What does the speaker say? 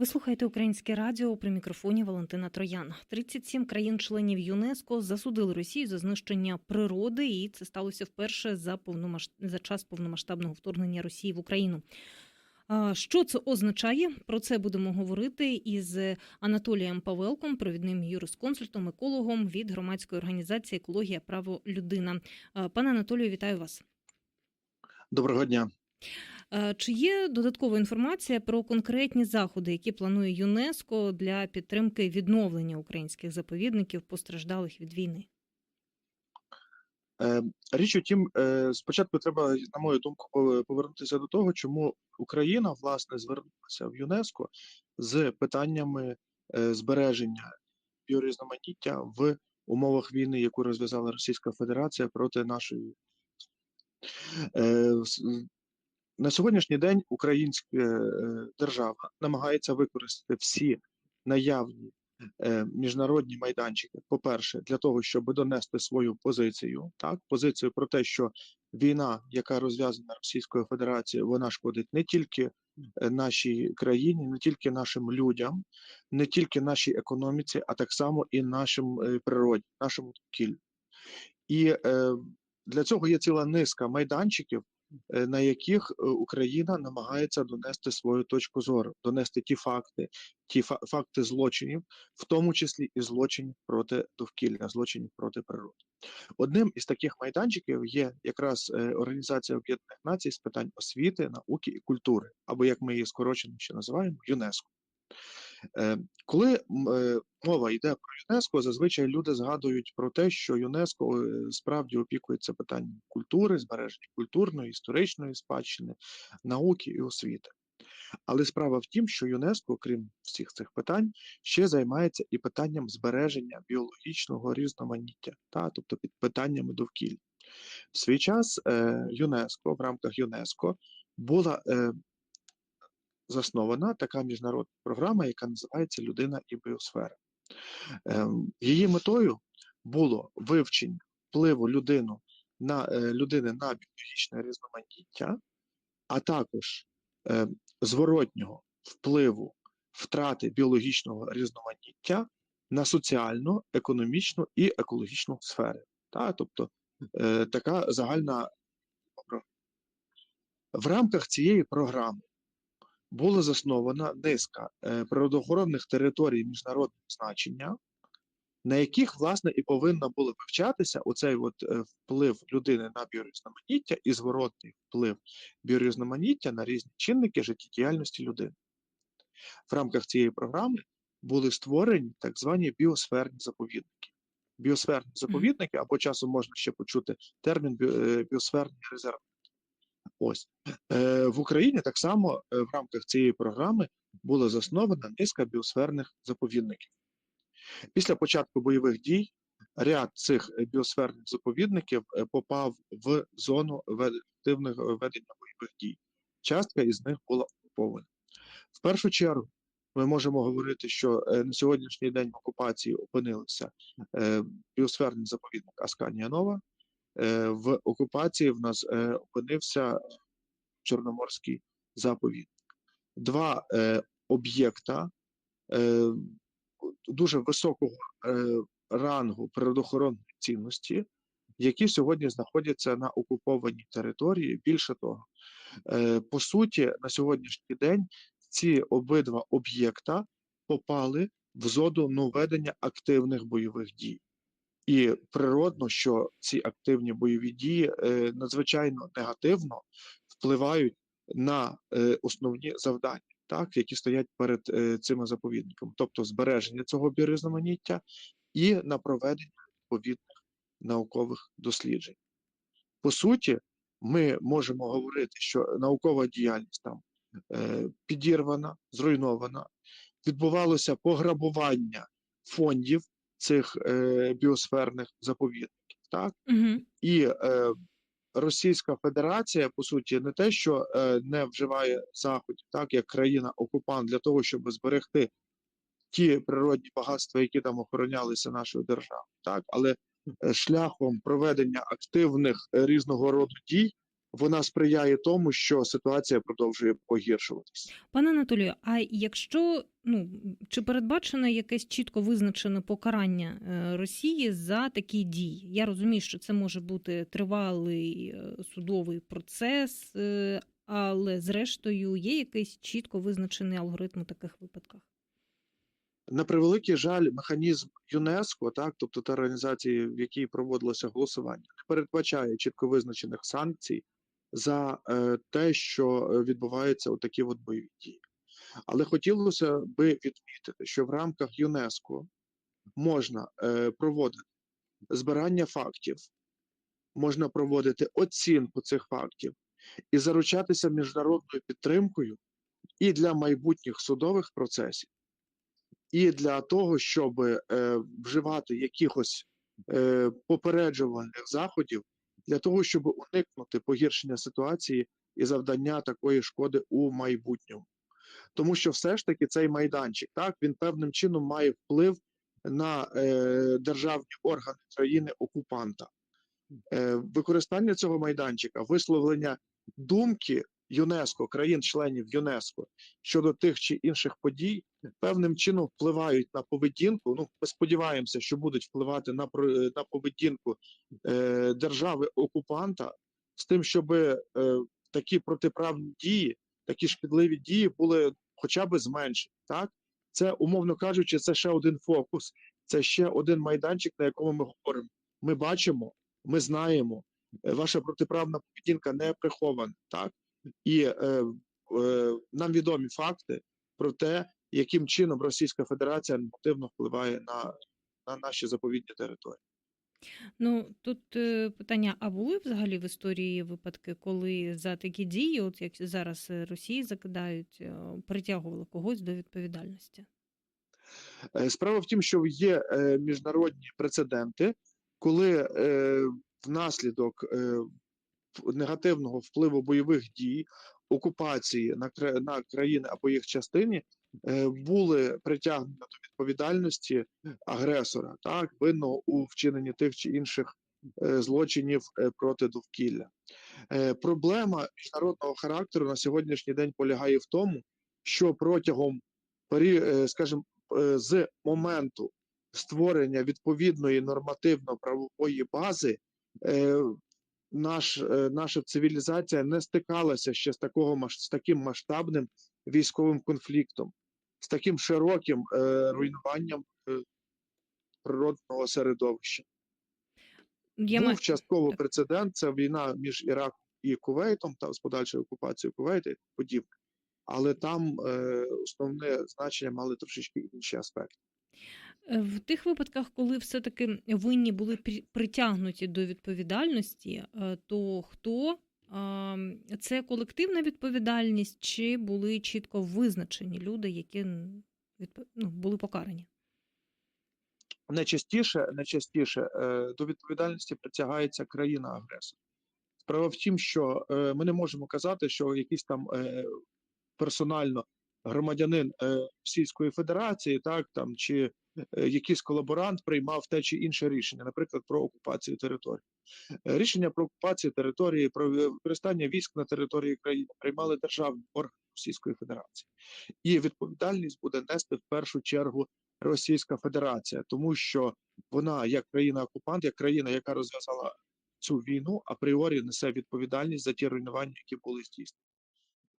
Ви слухаєте українське радіо при мікрофоні Валентина Троян. 37 країн-членів ЮНЕСКО засудили Росію за знищення природи, і це сталося вперше за повномасш... за час повномасштабного вторгнення Росії в Україну. Що це означає? Про це будемо говорити із Анатолієм Павелком, провідним юрисконсультом, екологом від громадської організації Екологія Право Людина. Пане Анатолію, вітаю вас. Доброго дня. Е, Чи є додаткова інформація про конкретні заходи, які планує ЮНЕСКО для підтримки відновлення українських заповідників, постраждалих від війни? Е, Річ у тім, е, спочатку треба, на мою думку, повернутися до того, чому Україна власне звернулася в ЮНЕСКо з питаннями збереження біорізноманіття в умовах війни, яку розв'язала Російська Федерація проти нашої. Е, На сьогоднішній день українська е, держава намагається використати всі наявні е, міжнародні майданчики, по-перше, для того, щоб донести свою позицію, так позицію про те, що війна, яка розв'язана Російською Федерацією, вона шкодить не тільки е, нашій країні, не тільки нашим людям, не тільки нашій економіці, а так само і нашим е, природі, нашому довкіллю. І е, для цього є ціла низка майданчиків, е, на яких е, Україна намагається донести свою точку зору, донести ті факти, ті фа- факти злочинів, в тому числі і злочинів проти довкілля, злочинів проти природи. Одним із таких майданчиків є якраз е, Організація Об'єднаних Націй з питань освіти, науки і культури, або як ми її скорочено ще називаємо ЮНЕСКО. Е, Коли е, мова йде про ЮНЕСКО, зазвичай люди згадують про те, що ЮНЕСКО е, справді опікується питанням культури, збереження культурної, історичної спадщини, науки і освіти. Але справа в тім, що ЮНЕСКО, крім всіх цих питань, ще займається і питанням збереження біологічного різноманіття, та, тобто під питаннями довкілля. В свій час ЮНЕСКО в рамках ЮНЕСКО була заснована така міжнародна програма, яка називається Людина і біосфера. Е, її метою було вивчення впливу людину на, е, людини на біологічне різноманіття, а також е, зворотнього впливу втрати біологічного різноманіття на соціальну, економічну і екологічну сфери. Та? Тобто е, така загальна. В рамках цієї програми була заснована низка е, природоохоронних територій міжнародного значення, на яких, власне, і повинна була вивчатися оцей от, е, вплив людини на біорізноманіття і зворотний вплив біорізноманіття на різні чинники життєдіяльності людини. В рамках цієї програми були створені так звані біосферні заповідники. Біосферні заповідники, або часом можна ще почути термін е, біосферні резервати. Ось е, в Україні так само е, в рамках цієї програми була заснована низка біосферних заповідників. Після початку бойових дій ряд цих е, біосферних заповідників попав в зону активного ведення бойових дій. Частка із них була окупована. В першу чергу ми можемо говорити, що на сьогоднішній день в окупації опинилися біосферний заповідник Асканія Нова. Е, в окупації в нас е, опинився Чорноморський заповідник. Два е, об'єкта дуже високого рангу природоохоронної цінності, які сьогодні знаходяться на окупованій території. Більше того, по суті, на сьогоднішній день ці обидва об'єкта попали в зону ведення активних бойових дій. І природно, що ці активні бойові дії е, надзвичайно негативно впливають на е, основні завдання, так, які стоять перед е, цими заповідниками, тобто збереження цього біорізноманіття і на проведення відповідних наукових досліджень. По суті, ми можемо говорити, що наукова діяльність там е, підірвана, зруйнована, відбувалося пограбування фондів цих е, біосферних заповідників. Так? Угу. І е, Російська Федерація, по суті, не те, що е, не вживає заходів, так як країна-окупант для того, щоб зберегти ті природні багатства, які там охоронялися нашою державою, так, але е, шляхом проведення активних е, різного роду дій вона сприяє тому, що ситуація продовжує погіршуватися. Пане Анатолію, а якщо ну чи передбачено якесь чітко визначене покарання е, Росії за такі дії? Я розумію, що це може бути тривалий е, судовий процес, е, але зрештою є якийсь чітко визначений алгоритм у таких випадках. На превеликий жаль, механізм ЮНЕСКО, так, тобто та організації, в якій проводилося голосування, не передбачає чітко визначених санкцій за е, те, що е, відбуваються отакі от бойові дії. Але хотілося би відмітити, що в рамках ЮНЕСКО можна е, проводити збирання фактів, можна проводити оцінку цих фактів і заручатися міжнародною підтримкою і для майбутніх судових процесів, і для того, щоб вживати якихось попереджувальних заходів для того, щоб уникнути погіршення ситуації і завдання такої шкоди у майбутньому. Тому що все ж таки цей майданчик, так, він певним чином має вплив на е, державні органи країни окупанта. Е, використання цього майданчика, висловлення думки ЮНЕСКО, країн-членів ЮНЕСКО щодо тих чи інших подій, певним чином впливають на поведінку. Ну, ми сподіваємося, що будуть впливати на, на поведінку е, держави окупанта з тим, щоб е, такі протиправні дії, такі шкідливі дії були хоча б зменшені. Так, це умовно кажучи, це ще один фокус, це ще один майданчик, на якому ми говоримо. Ми бачимо, ми знаємо, е, ваша протиправна поведінка не прихована, так і е, е, нам відомі факти про те, яким чином Російська Федерація негативно впливає на, на наші заповідні території. Ну тут е, питання: а були взагалі в історії випадки, коли за такі дії, от як зараз Росії закидають, е, притягували когось до відповідальності? Е, Справа в тім, що є міжнародні прецеденти, коли внаслідок негативного впливу бойових дій, окупації на, на країни або їх частині е, були притягнені до відповідальності агресора, так, винного у вчиненні тих чи інших е, злочинів е, проти довкілля. Проблема міжнародного характеру на сьогоднішній день полягає в тому, що протягом скажімо, з моменту створення відповідної нормативно-правової бази наш, е, наша цивілізація не стикалася ще з такого з таким масштабним військовим конфліктом, з таким широким е, руйнуванням е, природного середовища. Я Був ма- частково прецедент. Це війна між Іраком і Кувейтом, та з подальшою окупацією Кувейта і подібне. Але там е, основне значення мали трошечки інші аспекти. Е, В тих випадках, коли все-таки винні були притягнуті до відповідальності, е, то хто це колективна відповідальність, чи були чітко визначені люди, які ну, були покарані? Найчастіше, найчастіше е, до відповідальності притягається країна-агресор. Справа в тім, що ми не можемо казати, що якийсь там персонально громадянин Російської Федерації, так там чи якийсь колаборант приймав те чи інше рішення, наприклад, про окупацію території. Е, Рішення про окупацію території, про е, використання військ на території країни приймали державні органи Російської Федерації, і відповідальність буде нести в першу чергу Російська Федерація, тому що вона, як країна-окупант, як країна, яка розв'язала цю війну, апріорі несе відповідальність за ті руйнування, які були здійснені.